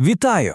Вітаю!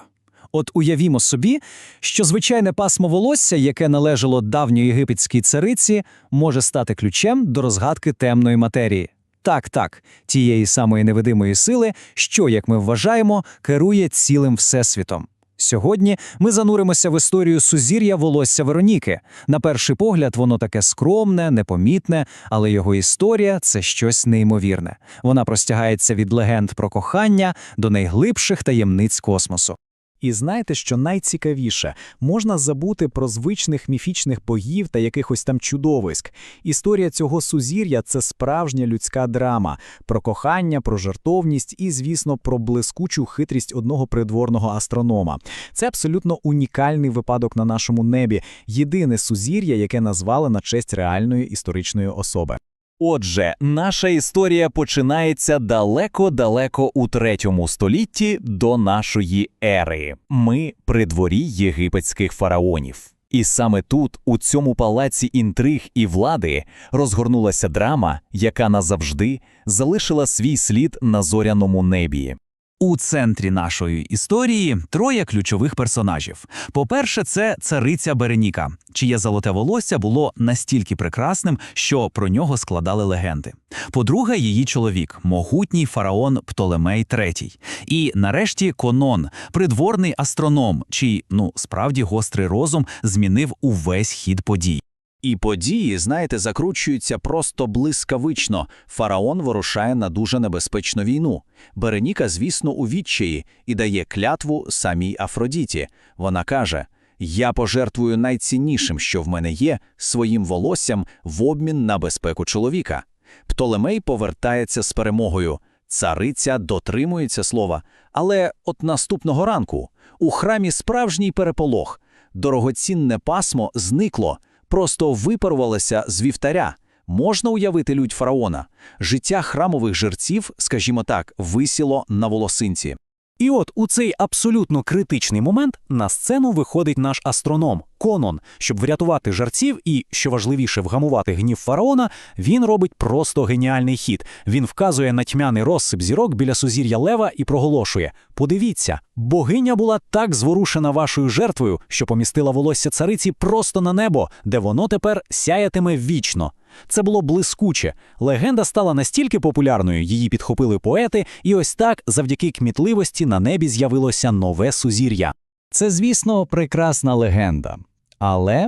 От уявімо собі, що звичайне пасмо волосся, яке належало давньої єгипетській цариці, може стати ключем до розгадки темної матерії. Так, так, тієї самої невидимої сили, що, як ми вважаємо, керує цілим всесвітом. Сьогодні ми зануримося в історію сузір'я волосся Вероніки. На перший погляд, воно таке скромне, непомітне, але його історія це щось неймовірне. Вона простягається від легенд про кохання до найглибших таємниць космосу. І знаєте, що найцікавіше, можна забути про звичних міфічних богів та якихось там чудовиськ. Історія цього сузір'я це справжня людська драма про кохання, про жартовність і, звісно, про блискучу хитрість одного придворного астронома. Це абсолютно унікальний випадок на нашому небі, єдине сузір'я, яке назвали на честь реальної історичної особи. Отже, наша історія починається далеко-далеко у третьому столітті до нашої ери. Ми при дворі єгипетських фараонів. І саме тут, у цьому палаці інтриг і влади, розгорнулася драма, яка назавжди залишила свій слід на зоряному небі. У центрі нашої історії троє ключових персонажів. По-перше, це цариця Береніка, чиє золоте волосся було настільки прекрасним, що про нього складали легенди. По-друге, її чоловік, могутній фараон Птолемей III. І нарешті Конон, придворний астроном, чий, ну, справді гострий розум змінив увесь хід подій. І події, знаєте, закручуються просто блискавично. Фараон вирушає на дуже небезпечну війну. Береніка, звісно, у відчаї і дає клятву самій Афродіті. Вона каже: Я пожертвую найціннішим, що в мене є, своїм волоссям в обмін на безпеку чоловіка. Птолемей повертається з перемогою. Цариця дотримується слова. Але от наступного ранку у храмі справжній переполох. Дорогоцінне пасмо зникло просто випарувалася з вівтаря. Можна уявити лють фараона. Життя храмових жерців, скажімо так, висіло на волосинці. І от у цей абсолютно критичний момент на сцену виходить наш астроном Конон. Щоб врятувати жарців і, що важливіше, вгамувати гнів фараона, він робить просто геніальний хід. Він вказує на тьмяний розсип зірок біля сузір'я Лева і проголошує: Подивіться, богиня була так зворушена вашою жертвою, що помістила волосся цариці просто на небо, де воно тепер сяятиме вічно. Це було блискуче. Легенда стала настільки популярною, її підхопили поети, і ось так, завдяки кмітливості, на небі з'явилося нове сузір'я. Це, звісно, прекрасна легенда. Але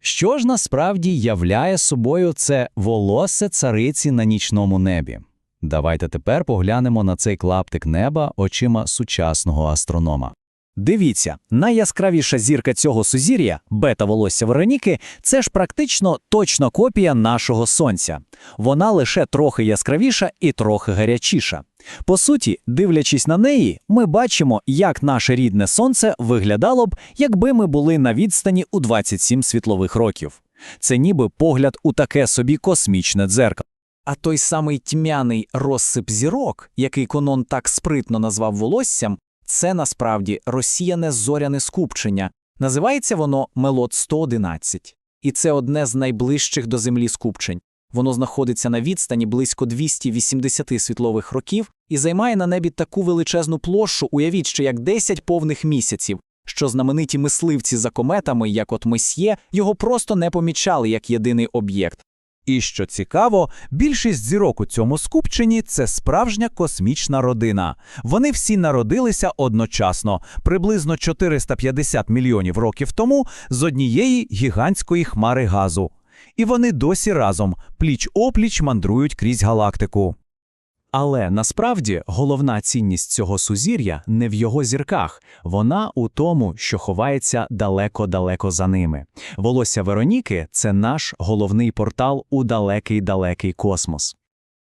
що ж насправді являє собою це волосся цариці на нічному небі? Давайте тепер поглянемо на цей клаптик неба очима сучасного астронома. Дивіться, найяскравіша зірка цього сузір'я, бета волосся Вероніки, це ж практично точна копія нашого сонця. Вона лише трохи яскравіша і трохи гарячіша. По суті, дивлячись на неї, ми бачимо, як наше рідне сонце виглядало б, якби ми були на відстані у 27 світлових років. Це ніби погляд у таке собі космічне дзеркало. А той самий тьмяний розсип зірок, який Конон так спритно назвав волоссям, це насправді розсіяне зоряне скупчення. Називається воно Мелот 111. І це одне з найближчих до Землі скупчень. Воно знаходиться на відстані близько 280 світлових років і займає на небі таку величезну площу, уявіть, що як 10 повних місяців, що знамениті мисливці за кометами, як от Месьє, його просто не помічали як єдиний об'єкт. І що цікаво, більшість зірок у цьому скупченні це справжня космічна родина. Вони всі народилися одночасно, приблизно 450 мільйонів років тому, з однієї гігантської хмари газу. І вони досі разом, пліч-опліч мандрують крізь галактику. Але насправді головна цінність цього сузір'я не в його зірках, вона у тому, що ховається далеко-далеко за ними. Волосся Вероніки це наш головний портал у далекий-далекий космос.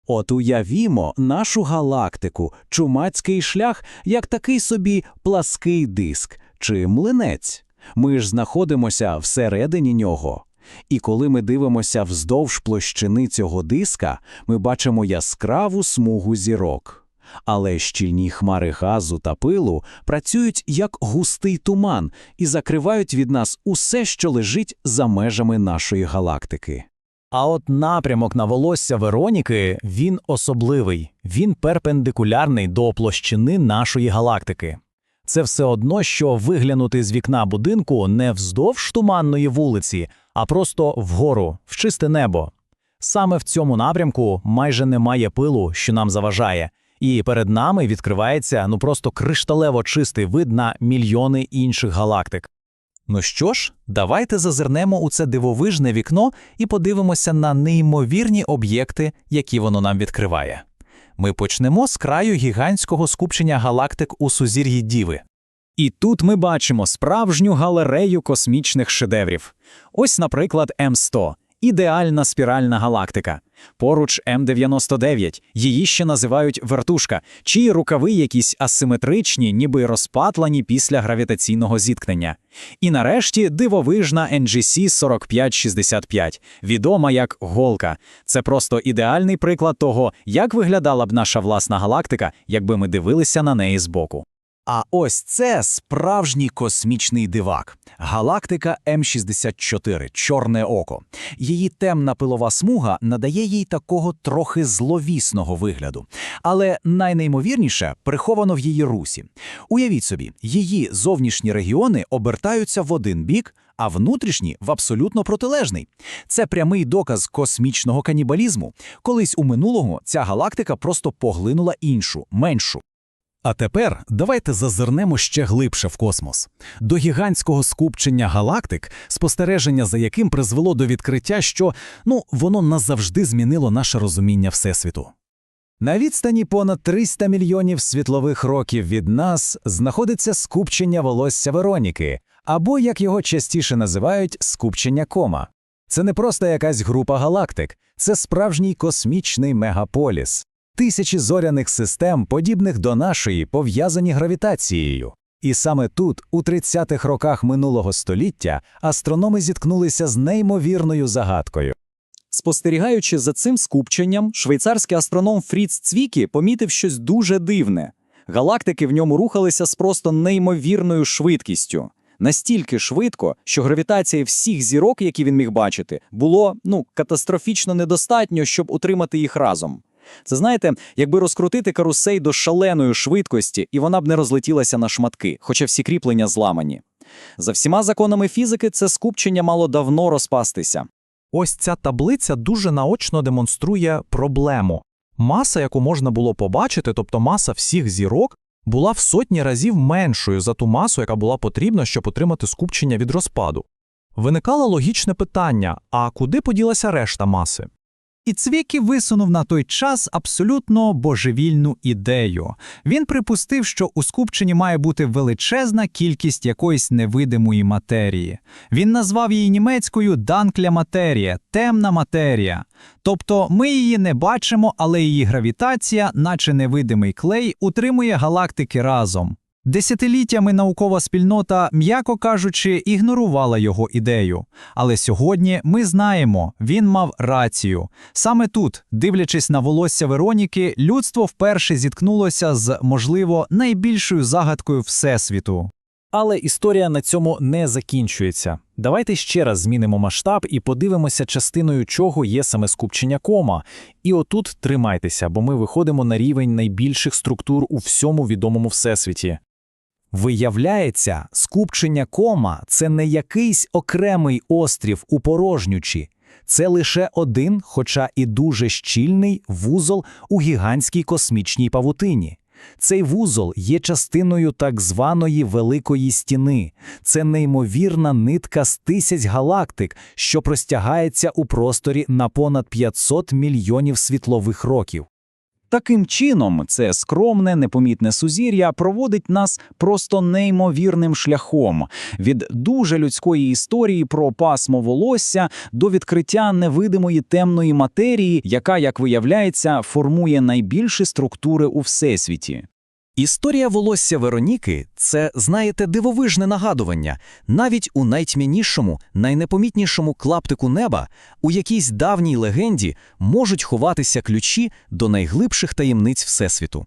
От уявімо нашу галактику, чумацький шлях, як такий собі плаский диск чи млинець. Ми ж знаходимося всередині нього. І коли ми дивимося вздовж площини цього диска, ми бачимо яскраву смугу зірок. Але щільні хмари газу та пилу працюють як густий туман і закривають від нас усе, що лежить за межами нашої галактики. А от напрямок на волосся Вероніки він особливий, він перпендикулярний до площини нашої галактики. Це все одно, що виглянути з вікна будинку не вздовж туманної вулиці, а просто вгору, в чисте небо. Саме в цьому напрямку майже немає пилу, що нам заважає, і перед нами відкривається ну просто кришталево чистий вид на мільйони інших галактик. Ну що ж, давайте зазирнемо у це дивовижне вікно і подивимося на неймовірні об'єкти, які воно нам відкриває. Ми почнемо з краю гігантського скупчення галактик у сузір'ї Діви. І тут ми бачимо справжню галерею космічних шедеврів. Ось, наприклад, М100 – ідеальна спіральна галактика. Поруч М99, її ще називають вертушка, чиї рукави якісь асиметричні, ніби розпатлані після гравітаційного зіткнення. І нарешті дивовижна NGC 4565, відома як голка. Це просто ідеальний приклад того, як виглядала б наша власна галактика, якби ми дивилися на неї збоку. А ось це справжній космічний дивак. Галактика М64 Чорне око. Її темна пилова смуга надає їй такого трохи зловісного вигляду. Але найнеймовірніше приховано в її русі. Уявіть собі, її зовнішні регіони обертаються в один бік, а внутрішні в абсолютно протилежний. Це прямий доказ космічного канібалізму. Колись у минулого ця галактика просто поглинула іншу, меншу. А тепер давайте зазирнемо ще глибше в космос. До гігантського скупчення галактик, спостереження за яким призвело до відкриття, що ну воно назавжди змінило наше розуміння Всесвіту. На відстані понад 300 мільйонів світлових років від нас знаходиться скупчення волосся Вероніки, або, як його частіше називають, скупчення кома. Це не просто якась група галактик, це справжній космічний мегаполіс. Тисячі зоряних систем, подібних до нашої, пов'язані гравітацією. І саме тут, у 30-х роках минулого століття, астрономи зіткнулися з неймовірною загадкою. Спостерігаючи за цим скупченням, швейцарський астроном Фріц Цвікі помітив щось дуже дивне. Галактики в ньому рухалися з просто неймовірною швидкістю. Настільки швидко, що гравітації всіх зірок, які він міг бачити, було ну катастрофічно недостатньо, щоб утримати їх разом. Це знаєте, якби розкрутити карусей до шаленої швидкості, і вона б не розлетілася на шматки, хоча всі кріплення зламані. За всіма законами фізики, це скупчення мало давно розпастися. Ось ця таблиця дуже наочно демонструє проблему. Маса, яку можна було побачити, тобто маса всіх зірок, була в сотні разів меншою за ту масу, яка була потрібна, щоб отримати скупчення від розпаду. Виникало логічне питання: а куди поділася решта маси? І Цвікі висунув на той час абсолютно божевільну ідею. Він припустив, що у скупченні має бути величезна кількість якоїсь невидимої матерії. Він назвав її німецькою данкля матерія, темна матерія. Тобто ми її не бачимо, але її гравітація, наче невидимий клей, утримує галактики разом. Десятиліттями наукова спільнота, м'яко кажучи, ігнорувала його ідею. Але сьогодні ми знаємо, він мав рацію. Саме тут, дивлячись на волосся Вероніки, людство вперше зіткнулося з, можливо, найбільшою загадкою Всесвіту. Але історія на цьому не закінчується. Давайте ще раз змінимо масштаб і подивимося, частиною чого є саме скупчення кома. І отут тримайтеся, бо ми виходимо на рівень найбільших структур у всьому відомому всесвіті. Виявляється, скупчення кома це не якийсь окремий острів у порожнючі. Це лише один, хоча і дуже щільний вузол у гігантській космічній павутині. Цей вузол є частиною так званої Великої стіни. Це неймовірна нитка з тисяч галактик, що простягається у просторі на понад 500 мільйонів світлових років. Таким чином, це скромне, непомітне сузір'я проводить нас просто неймовірним шляхом від дуже людської історії про пасмо волосся до відкриття невидимої темної матерії, яка, як виявляється, формує найбільші структури у всесвіті. Історія волосся Вероніки це, знаєте, дивовижне нагадування. Навіть у найтьмянішому, найнепомітнішому клаптику неба, у якійсь давній легенді можуть ховатися ключі до найглибших таємниць Всесвіту.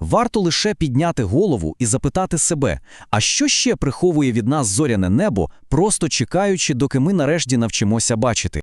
Варто лише підняти голову і запитати себе, а що ще приховує від нас зоряне небо, просто чекаючи, доки ми нарешті навчимося бачити.